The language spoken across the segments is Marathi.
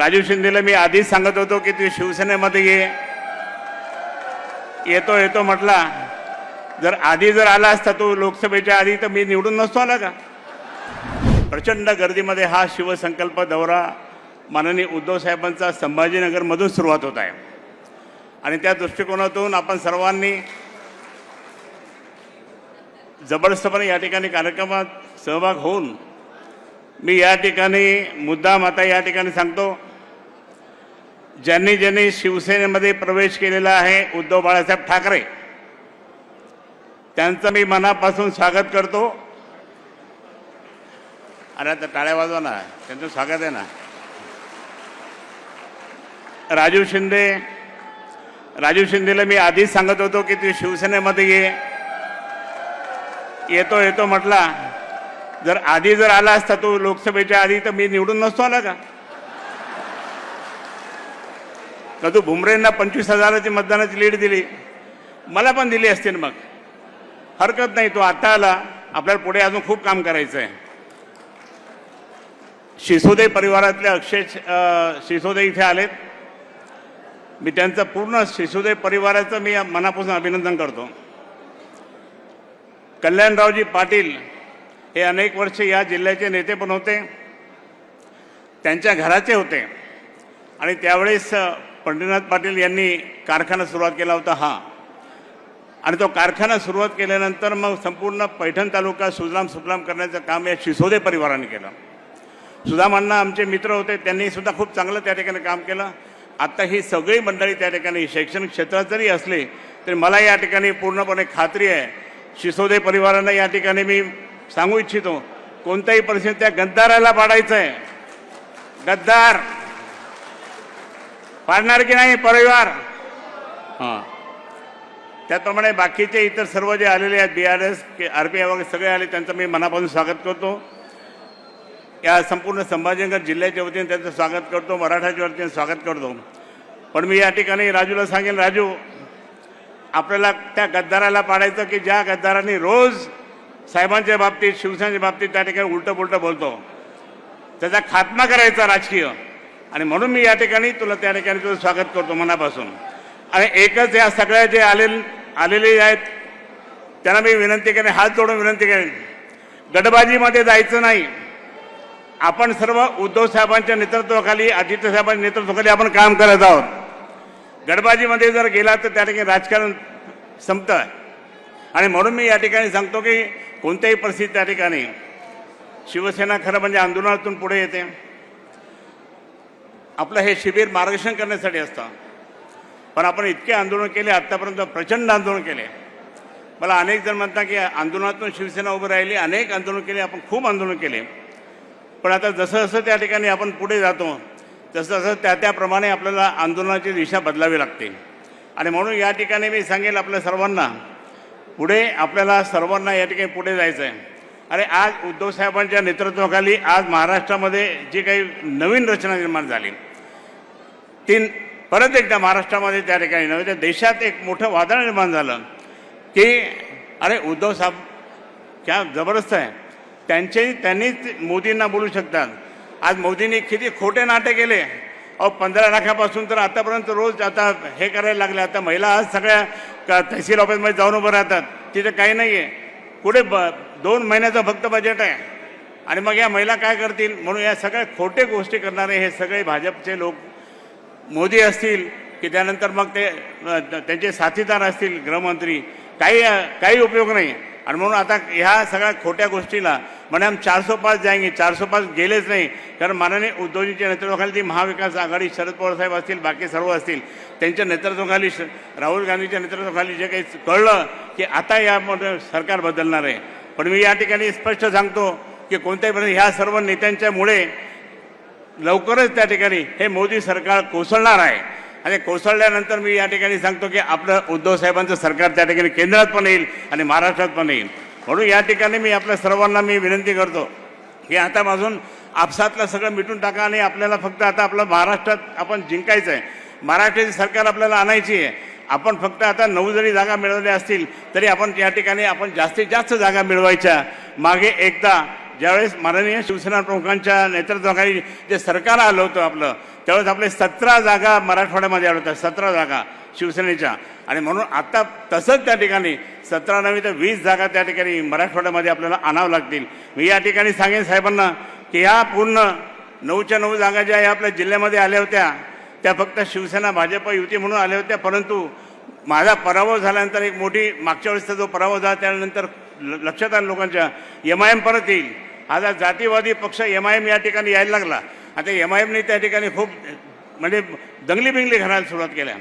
राजू शिंदेला मी आधीच सांगत होतो की तू शिवसेनेमध्ये ये. येतो येतो म्हटला. जर आधी जर आला असता तू लोकसभेच्या आधी तर मी निवडून नसतो आला का? प्रचंड गर्दीमध्ये हा शिवसंकल्प दौरा माननीय उद्धव साहेबांचा संभाजीनगरमधून सुरुवात होत आहे. आणि त्या दृष्टिकोनातून आपण सर्वांनी जबरदस्तपणे या ठिकाणी कार्यक्रमात सहभाग होऊन मी या ठिकाणी मुद्दाम आता या ठिकाणी सांगतो ज्यांनी ज्यांनी शिवसेनेमध्ये प्रवेश केलेला आहे उद्धव बाळासाहेब ठाकरे. त्यांचं मी मनापासून स्वागत करतो. अरे आता टाळ्या वाजवा ना. त्यांचं स्वागत आहे ना. राजू शिंदे राजू शिंदेला मी आधीच सांगत होतो की तू शिवसेनेमध्ये ये. येतो येतो म्हटला. जर आधी जर आला असता तो लोकसभेच्या आधी तर मी निवडून नसतो आला का? का तू भुमरेंना पंचवीस हजाराची मतदानाची लीड दिली? मला पण दिली असतील मग. हरकत नाही तो आता आला. आपल्याला पुढे अजून खूप काम करायचं आहे शिसोदे परिवारातले अक्षय शिसोदे इथे आलेत. मी त्यांचं पूर्ण शिसोदे परिवाराचं मी मनापासून अभिनंदन करतो. कल्याणरावजी पाटील हे अनेक वर्षे या जिल्ह्याचे नेते पण होते. त्यांच्या घराचे होते. आणि त्यावेळेस पंढरीनाथ पाटील यांनी कारखाना सुरुवात केला होता हा. आणि तो कारखाना सुरुवात केल्यानंतर मग संपूर्ण पैठण तालुका सुजलाम सुफलाम करण्याचं काम या शिसोदे परिवाराने केलं. सुदामांना आमचे मित्र होते त्यांनी सुद्धा खूप चांगलं त्या ठिकाणी काम केलं. आत्ता ही सगळी मंडळी त्या ठिकाणी शैक्षणिक क्षेत्रात जरी असले तरी मला या ठिकाणी पूर्णपणे खात्री आहे. शिसोदे परिवारांना या ठिकाणी मी सांगू इच्छितो कोणत्याही परिस्थितीत त्या गद्दाराला पाडायचं आहे गद्दार! पाडणार की नाही? परिवार. हां. त्याचप्रमाणे बाकीचे इतर सर्व जे आलेले आहेत B R S R P I वगैरे सगळे आले त्यांचं मी मनापासून स्वागत करतो. या संपूर्ण संभाजीनगर जिल्ह्याच्या वतीने त्यांचं स्वागत करतो मराठाच्या वतीने स्वागत करतो. पण मी या ठिकाणी राजूला सांगेन राजू आपल्याला त्या गद्दाराला पाडायचं की ज्या गद्दारांनी रोज साहेबांच्या बाबतीत शिवसेनेच्या बाबतीत त्या ठिकाणी उलटं पुलटं बोलतो. त्याचा खात्मा करायचा राजकीय. आणि म्हणून मी या ठिकाणी तुला त्या ठिकाणी तुझं स्वागत करतो मनापासून. आणि एकच या सगळ्या जे आले आलेले आहेत त्यांना मी विनंती करेन हात जोडून विनंती करेन. गडबाजीमध्ये जायचं नाही. आपण सर्व उद्धव साहेबांच्या नेतृत्वाखाली आदित्य साहेबांच्या नेतृत्वाखाली आपण काम करत आहोत. गडबाजीमध्ये जर गेला तर त्या ठिकाणी राजकारण संपतं आणि म्हणून मी या ठिकाणी सांगतो की कोणत्याही परिस्थितीत त्या ठिकाणी शिवसेना खरं म्हणजे आंदोलनातून पुढे येते. आपलं हे शिबिर मार्गदर्शन करण्यासाठी असतं. पण आपण इतके आंदोलन केले आत्तापर्यंत प्रचंड आंदोलन केले. मला अनेक जण म्हणतात की आंदोलनातून शिवसेना उभी राहिली अनेक आंदोलन केले आपण खूप आंदोलन केले. पण आता जसं जसं त्या ठिकाणी आपण पुढे जातो तसं तसं त्या त्याप्रमाणे आपल्याला आंदोलनाची दिशा बदलावी लागते. आणि म्हणून या ठिकाणी मी सांगेल आपल्या सर्वांना पुढे आपल्याला सर्वांना या ठिकाणी पुढे जायचं आहे अरे आज उद्धव साहेबांच्या नेतृत्वाखाली आज महाराष्ट्रामध्ये जी काही नवीन रचना निर्माण झाली तीन परत एकदा महाराष्ट्रामध्ये त्या ठिकाणी नव्हे त्या देशात एक मोठं वादळ निर्माण झालं की अरे उद्धव साहेब क्या जबरदस्त आहे. त्यांचे त्यांनीच मोदींना बोलू शकतात. आज मोदींनी किती खोटे नाटे केले. अहो पंधरा लाखापासून तर आतापर्यंत रोज आता हे करायला लागले. आता महिला आज सगळ्या का तहसील ऑफिसमध्ये जाऊन उभं राहतात. तिथे काही नाही आहे पुढे ब दोन महिन्याचं फक्त बजेट आहे. आणि मग या महिला काय करतील? म्हणून या सगळ्या खोटे गोष्टी करणारे हे सगळे भाजपचे लोक मोदी असतील की त्यानंतर मग ते त्यांचे साथीदार असतील गृहमंत्री काही काही उपयोग नाही आणि म्हणून आता ह्या सगळ्या खोट्या गोष्टीला म्हणे आम चारसो पाच जायंगे चारसो पाच गेलेच नाही. कारण माननीय उद्धवजींच्या नेतृत्वाखाली ती महाविकास आघाडी शरद पवार साहेब असतील बाकी सर्व असतील त्यांच्या नेतृत्वाखाली श- राहुल गांधीच्या नेतृत्वाखाली जे काही कळलं की आता यामध्ये सरकार बदलणार आहे. पण मी या ठिकाणी स्पष्ट सांगतो की कोणत्याही प्रकारे ह्या सर्व नेत्यांच्यामुळे लवकरच त्या ठिकाणी हे मोदी सरकार कोसळणार आहे. आणि कोसळल्यानंतर मी या ठिकाणी सांगतो की आपलं उद्धव साहेबांचं सरकार त्या ठिकाणी केंद्रात पण येईल आणि महाराष्ट्रात पण येईल. म्हणून या ठिकाणी मी आपल्या सर्वांना मी विनंती करतो की आता माझून आपसातलं सगळं मिटून टाका आणि आपल्याला फक्त आता आपलं महाराष्ट्रात आपण जिंकायचं आहे. महाराष्ट्राची सरकार आपल्याला आणायची आहे. आपण फक्त आता नऊ जरी जागा मिळवल्या असतील तरी आपण या ठिकाणी आपण जास्तीत जास्त जागा मिळवायच्या. मागे एकदा ज्यावेळेस माननीय शिवसेना प्रमुखांच्या नेतृत्वाखाली जे सरकार आलं होतं आपलं त्यावेळेस आपले सतरा जागा मराठवाड्यामध्ये आल्या होत्या सतरा जागा शिवसेनेच्या. आणि म्हणून आता तसंच त्या ठिकाणी सतरा नव्हे तर वीस जागा त्या ठिकाणी मराठवाड्यामध्ये आपल्याला आणावं लागतील. मी या ठिकाणी सांगेन साहेबांना की ह्या पूर्ण नऊच्या नऊ जागा ज्या या आपल्या जिल्ह्यामध्ये आल्या होत्या त्या फक्त शिवसेना भाजप युती म्हणून आल्या होत्या परंतु माझा पराभव झाल्यानंतर एक मोठी मागच्या वेळेसचा जो पराभव झाला त्यानंतर ल- लक्षात आलं लोकांच्या एम आय एम परत येईल. आज जातीवादी पक्ष एम आय एम या ठिकाणी यायला लागला. आता एम आय एमने त्या ठिकाणी खूप म्हणजे दंगली बिंगली घालायला सुरुवात केल्या.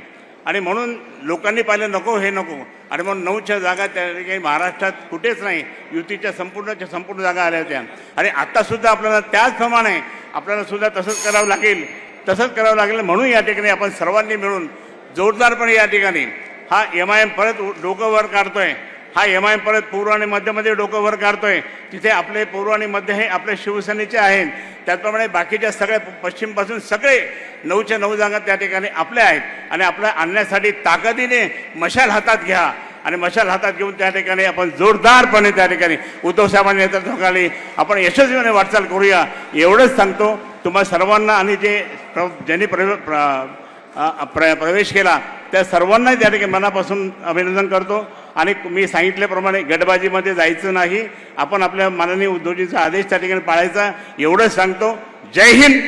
आणि म्हणून लोकांनी पाहिलं नको हे नको. आणि म्हणून नऊच्या जागा त्या ठिकाणी महाराष्ट्रात कुठेच नाही. युतीच्या संपूर्णच्या संपूर्ण जागा आल्या होत्या. आणि आत्तासुद्धा आपल्याला त्याचप्रमाणे आपल्याला सुद्धा तसंच करावं लागेल तसंच करावं लागेल म्हणून या ठिकाणी आपण सर्वांनी मिळून जोरदारपणे या ठिकाणी हा एम आय एम परत डोकं वर काढतोय. हा एम आय परत पूर्व आणि मध्यमध्ये डोकं वर काढतोय. तिथे आपले पूर्व आणि मध्य हे आपले शिवसेनेचे आहेत. त्याचप्रमाणे बाकीच्या सगळ्या पश्चिमपासून सगळे नऊच्या नऊ जागा त्या ठिकाणी आपल्या आहेत. आणि आपल्या आणण्यासाठी ताकदीने मशाल हातात घ्या. आणि मशाल हातात घेऊन त्या ठिकाणी आपण जोरदारपणे त्या ठिकाणी उद्धव साहेबांच्या नेतृत्वाखाली आपण यशस्वीपणे वाटचाल करूया. एवढंच सांगतो तुम्हा सर्वांना आणि जे प्र ज्यांनी प्रवे प्र- प्र प्रवेश केला त्या सर्वांनाही त्या ठिकाणी मनापासून अभिनंदन करतो. आणि मी सांगितल्याप्रमाणे गटबाजीमध्ये जायचं नाही. आपण आपल्या माननीय उद्धवजींचा आदेश त्या ठिकाणी पाळायचा. एवढंच सांगतो. जय हिंद.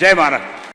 जय महाराष्ट्र.